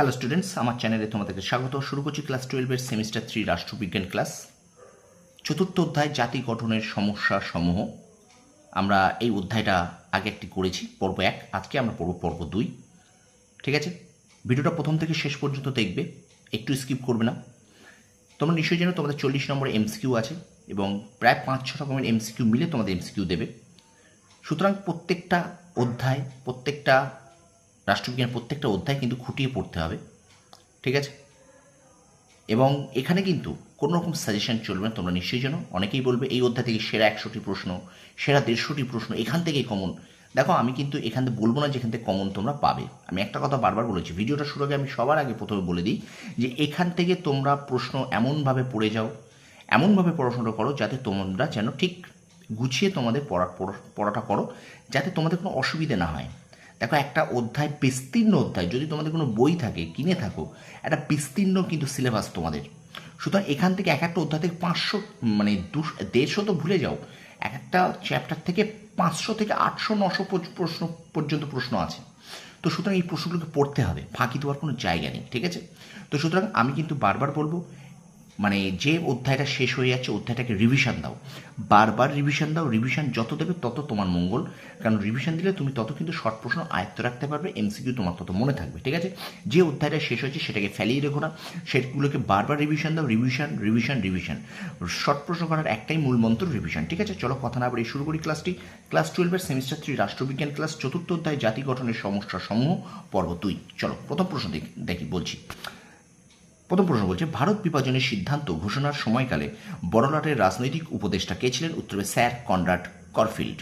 Hello students আমার চ্যানেলে তোমাদেরকে স্বাগত। শুরু করছি ক্লাস টুয়েলভের সেমিস্টার থ্রি রাষ্ট্রবিজ্ঞান ক্লাস চতুর্থ অধ্যায়, জাতি গঠনের সমস্যা সমূহ। আমরা এই অধ্যায়টা আগে একটি করেছি, পর্ব এক। আজকে আমরা পড়ব পর্ব দুই। ঠিক আছে? ভিডিওটা প্রথম থেকে শেষ পর্যন্ত দেখবে, একটু স্কিপ করবে না। তোমরা নিশ্চয়ই জানো, তোমাদের চল্লিশ নম্বর এমসিকিউ আছে এবং প্রায় পাঁচ ছ রকমের এমসিকিউ মিলে তোমাদের এমসিকিউ দেবে। সুতরাং প্রত্যেকটা অধ্যায়, প্রত্যেকটা রাষ্ট্রবিজ্ঞানের প্রত্যেকটা অধ্যায় কিন্তু খুঁটিয়ে পড়তে হবে, ঠিক আছে? এবং এখানে কিন্তু কোনো রকম সাজেশন চলবে না, তোমরা নিশ্চয়ই জানো। অনেকেই বলবে এই অধ্যায় থেকে সেরা একশোটি প্রশ্ন, সেরা দেড়শোটি প্রশ্ন, এখান থেকেই কমন দেখো, আমি কিন্তু এখান থেকে বলব না যেখান থেকে কমন তোমরা পাবে। আমি একটা কথা বারবার বলেছি, ভিডিওটা শুরু আগে আমি সবার আগে প্রথমে বলে দিই যে এখান থেকে তোমরা প্রশ্ন এমনভাবে পড়ে যাও, এমনভাবে পড়াশোনা করো যাতে তোমরা যেন ঠিক গুছিয়ে তোমাদের পড়া- পড়াটা করো, যাতে তোমাদের কোনো অসুবিধে না হয়। দেখো, একটা অধ্যায়, বিস্তীর্ণ অধ্যায়, যদি তোমাদের কোনো বই থাকে, কিনে থাকো, একটা বিস্তীর্ণ কিন্তু সিলেবাস তোমাদের। সুতরাং এখান থেকে এক একটা অধ্যায় থেকে পাঁচশো মানে দুশো, দেড়শো তো ভুলে যাও, এক একটা চ্যাপ্টার থেকে পাঁচশো থেকে আটশো, নশো প্রশ্ন পর্যন্ত প্রশ্ন আছে। তো সুতরাং এই প্রশ্নগুলোকে পড়তে হবে, ফাঁকি দেওয়ার কোনো জায়গা নেই, ঠিক আছে? তো সুতরাং আমি কিন্তু বারবার বলব মানে যে অধ্যায়টা শেষ হয়ে যাচ্ছে, অধ্যায়টাকে রিভিশন দাও। বারবার রিভিশন দাও রিভিশন যত দেবে তত তোমার মঙ্গল। কারণ রিভিশন দিলে তুমি তত কিন্তু শর্ট প্রশ্ন আয়ত্ত রাখতে পারবে এমসিকিউ তোমার তত মনে থাকবে, ঠিক আছে? যে অধ্যায়টা শেষ হয়েছে সেটাকে ফেলিয়ে রেখো না। সেগুলোকে বারবার রিভিশন দাও রিভিশন রিভিশন রিভিশন শর্ট প্রশ্ন করার একটাই মূল মন্ত্র রিভিশন ঠিক আছে? চলো কথা না বলে শুরু করি ক্লাসটি ক্লাস টুয়েলভের সেমিস্টার থ্রি রাষ্ট্রবিজ্ঞান ক্লাস চতুর্থ অধ্যায়, জাতি গঠনের সমস্যা সমূহ, পর্ব দুই। চলো, প্রথম প্রশ্ন দেখি, বলছি। প্রথম প্রশ্ন বলছে, ভারত বিভাজনের সিদ্ধান্ত ঘোষণার সময়কালে বড়লাটের রাজনৈতিক উপদেষ্টা কে ছিলেন? উত্তরে স্যার কনরাড করফিল্ড।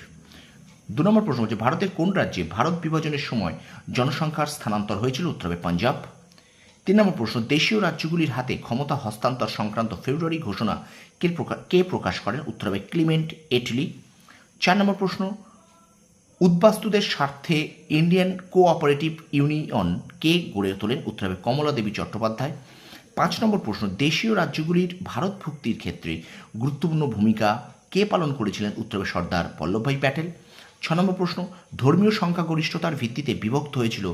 দু নম্বর প্রশ্ন হচ্ছে ভারতের কোন রাজ্যে ভারত বিভাজনের সময় জনসংখ্যার স্থানান্তর হয়েছিল? উত্তরে পাঞ্জাব। তিন নম্বর প্রশ্ন, দেশীয় রাজ্যগুলির হাতে ক্ষমতা হস্তান্তর সংক্রান্ত ফেব্রুয়ারি ঘোষণা কে প্রকা- কে প্রকাশ করেন? উত্তর হবে ক্লিমেন্ট এটলি। চার নম্বর প্রশ্ন, উদ্বাস্তুদের স্বার্থে ইন্ডিয়ান কোঅপারেটিভ ইউনিয়ন কে গড়ে তোলেন? উত্তর হবে কমলা দেবী চট্টোপাধ্যায়। পাঁচ নম্বর প্রশ্ন, দেশীয় রাজ্যগুলির ভারত ভুক্তির ক্ষেত্রে গুরুত্বপূর্ণ ভূমিকা কে পালন করেছিলেন উত্তর সর্দার বল্লভভাই প্যাটেল? ছ নম্বর প্রশ্ন, ধর্মীয় সংখ্যাগরিষ্ঠতার ভিত্তিতে বিভক্ত হয়েছিল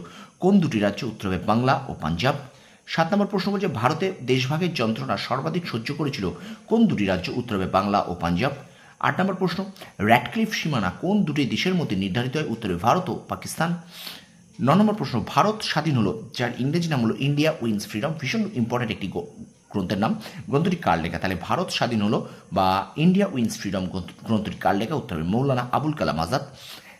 কোন দুটি রাজ্য, উত্তর বাংলা ও পাঞ্জাব? সাত নম্বর প্রশ্ন বলছে, ভারতে দেশভাগের যন্ত্রণা সর্বাধিক সহ্য করেছিল কোন দুটি রাজ্য, উত্তর বাংলা ও পাঞ্জাব? আট নম্বর প্রশ্ন, র্যাডক্লিফ সীমানা কোন দুটি দেশের মধ্যে নির্ধারিত হয়, উত্তরে ভারত ও পাকিস্তান? ন নম্বর প্রশ্ন, ভারত স্বাধীন হলো, যার ইংরেজি নাম হলো ইন্ডিয়া উইন্স ফ্রিডম ভীষণ ইম্পর্ট্যান্ট একটি গ্রন্থের নাম। গ্রন্থটি কার লেখা? তাহলে ভারত স্বাধীন হলো বা ইন্ডিয়া উইন্স ফ্রিডম গ্রন্থটি কার লেখা? উত্তর হবে মৌলানা আবুল কালাম আজাদ।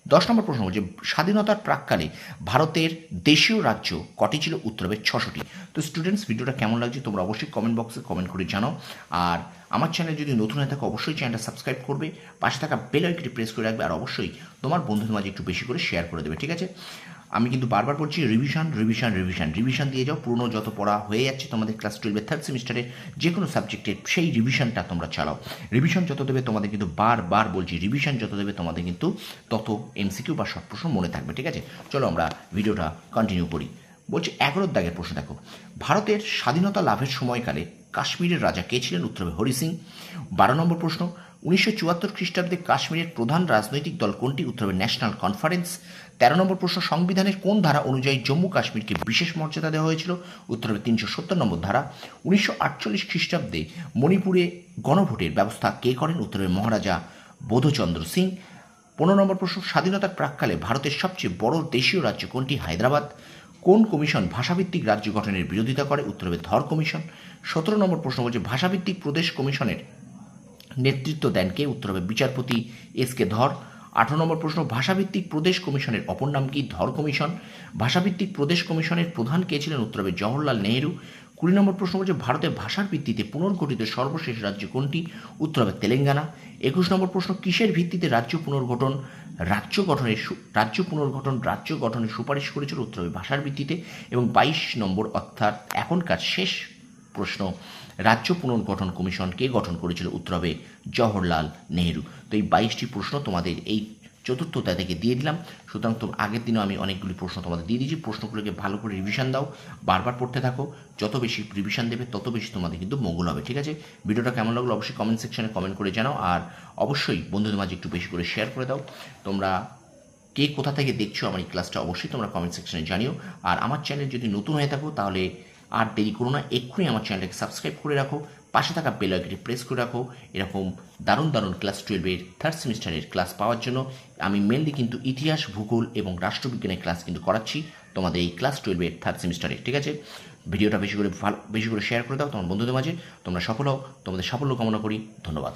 দশ নম্বর প্রশ্ন হচ্ছে স্বাধীনতার প্রাককালে ভারতের দেশীয় রাজ্য কটি ছিল? উত্তর হবে ছশোটি। তো স্টুডেন্টস ভিডিওটা কেমন লাগছে? তোমরা অবশ্যই কমেন্ট বক্সে কমেন্ট করে জানাও। আর আমার চ্যানেল যদি নতুন হয়ে থাকে, অবশ্যই চ্যানেলটা সাবস্ক্রাইব করবে, পাশে থাকা বেল আইকনটি প্রেস করে রাখবে, আর অবশ্যই তোমার বন্ধুদের মাঝে একটু বেশি করে শেয়ার করে দেবে, ঠিক আছে? আমি কিন্তু বারবার বলছি রিভিশন রিভিশন রিভিশন রিভিশন দিয়ে যাও, পুরনো যত পড়া হয়ে যাচ্ছে তোমাদের ক্লাস টুয়েলভের থার্ড সেমিস্টারে যে কোনো সাবজেক্টের সেই রিভিশনটা তোমরা চালাও। রিভিশন যত দেবে তোমাদের কিন্তু বারবার বলছি রিভিশন যত দেবে তোমাদের কিন্তু তত এমসিকিউ বা শর্ট প্রশ্ন মনে থাকবে, ঠিক আছে? চলো আমরা ভিডিওটা কন্টিনিউ করি। বলছি এগারোর দাগের প্রশ্ন দেখো। ভারতের স্বাধীনতা লাভের সময়কালে কাশ্মীরের রাজা কে ছিলেন? উত্তর হরি সিং। বারো নম্বর প্রশ্ন, উনিশশো চুয়াত্তর খ্রিস্টাব্দে কাশ্মীরের প্রধান রাজনৈতিক দল কোনটি? উত্তর ন্যাশনাল কনফারেন্স। তেরো নম্বর প্রশ্ন, সংবিধানের কোন ধারা অনুযায়ী জম্মু কাশ্মীরকে বিশেষ মর্যাদা দেওয়া হয়েছিল? উত্তর তিনশো সত্তর নম্বর ধারা। উনিশশো আটচল্লিশ খ্রিস্টাব্দে মণিপুরে গণভোটের ব্যবস্থা কে করেন? উত্তর মহারাজা বোধচন্দ্র সিং। পনেরো নম্বর প্রশ্ন স্বাধীনতার প্রাককালে ভারতের সবচেয়ে বড় দেশীয় রাজ্য কোনটি? হায়দ্রাবাদ। কোন কমিশন ভাষাভিত্তিক রাজ্য গঠনের বিরোধিতা করে? উত্তর হবে ধর কমিশন। সতেরো নম্বর প্রশ্ন বলছে, ভাষাভিত্তিক প্রদেশ কমিশনের নেতৃত্ব দেন কে? উত্তর হবে বিচারপতি এস কে ধর। আঠারো নম্বর প্রশ্ন, ভাষাভিত্তিক প্রদেশ কমিশনের অপর নাম কি? ধর কমিশন। ভাষাভিত্তিক প্রদেশ কমিশনের প্রধান কে ছিলেন? উত্তর হবে জওহরলাল নেহেরু। কুড়ি নম্বর প্রশ্ন হচ্ছে ভারতের ভাষার ভিত্তিতে পুনর্গঠিত সর্বশেষ রাজ্য কোনটি? উত্তর হবে তেলেঙ্গানা। একুশ নম্বর প্রশ্ন, কিসের ভিত্তিতে রাজ্য পুনর্গঠন? রাজ্য গঠনের রাজ্য পুনর্গঠন, রাজ্য গঠনের সুপারিশ করেছিল উত্তর হবে ভাষার ভিত্তিতে এবং বাইশ নম্বর অর্থাৎ এখনকার শেষ প্রশ্ন, রাজ্য পুনর্গঠন কমিশন কে গঠন করেছিল উত্তর হবে জওহরলাল নেহেরু। তো এই বাইশটি প্রশ্ন তোমাদের এই চতুর্থ থেকে দিয়ে দিলাম। সুতরাং তো আগের দিনও আমি অনেকগুলি প্রশ্ন তোমাদের দিয়ে দিয়েছি। প্রশ্নগুলোকে ভালো করে রিভিশন দাও, বারবার পড়তে থাকো। যত বেশি রিভিশন দেবে, তত বেশি তোমাদের কিন্তু মঙ্গল হবে, ঠিক আছে? ভিডিওটা কেমন লাগল অবশ্যই কমেন্ট সেকশনে কমেন্ট করে জানাও। আর অবশ্যই বন্ধুদের মাঝে একটু বেশি করে শেয়ার করে দাও। তোমরা কে কোথা থেকে দেখছ আমার এই ক্লাসটা অবশ্যই তোমরা কমেন্ট সেকশনে জানিও। আর আমার চ্যানেল যদি নতুন হয়ে থাকো, তাহলে আর দেরি করো না। এক্ষুনি আমার চ্যানেলটাকে সাবস্ক্রাইব করে রাখো। পাশে থাকা বেল আইকনটি প্রেস করে রাখো। এরকম দারুণ দারুণ ক্লাস টুয়েলভের থার্ড সেমিস্টারের ক্লাস পাওয়ার জন্য আমি মেনলি কিন্তু ইতিহাস, ভূগোল এবং রাষ্ট্রবিজ্ঞানের ক্লাস কিন্তু করাচ্ছি তোমাদের এই ক্লাস টুয়েলভের থার্ড সেমিস্টারে ঠিক আছে? ভিডিওটা বেশি করে ভালো বেশি করে শেয়ার করে দাও তোমার বন্ধুদের মাঝে। তোমরা সফল হও, তোমাদের সাফল্য কামনা করি। ধন্যবাদ।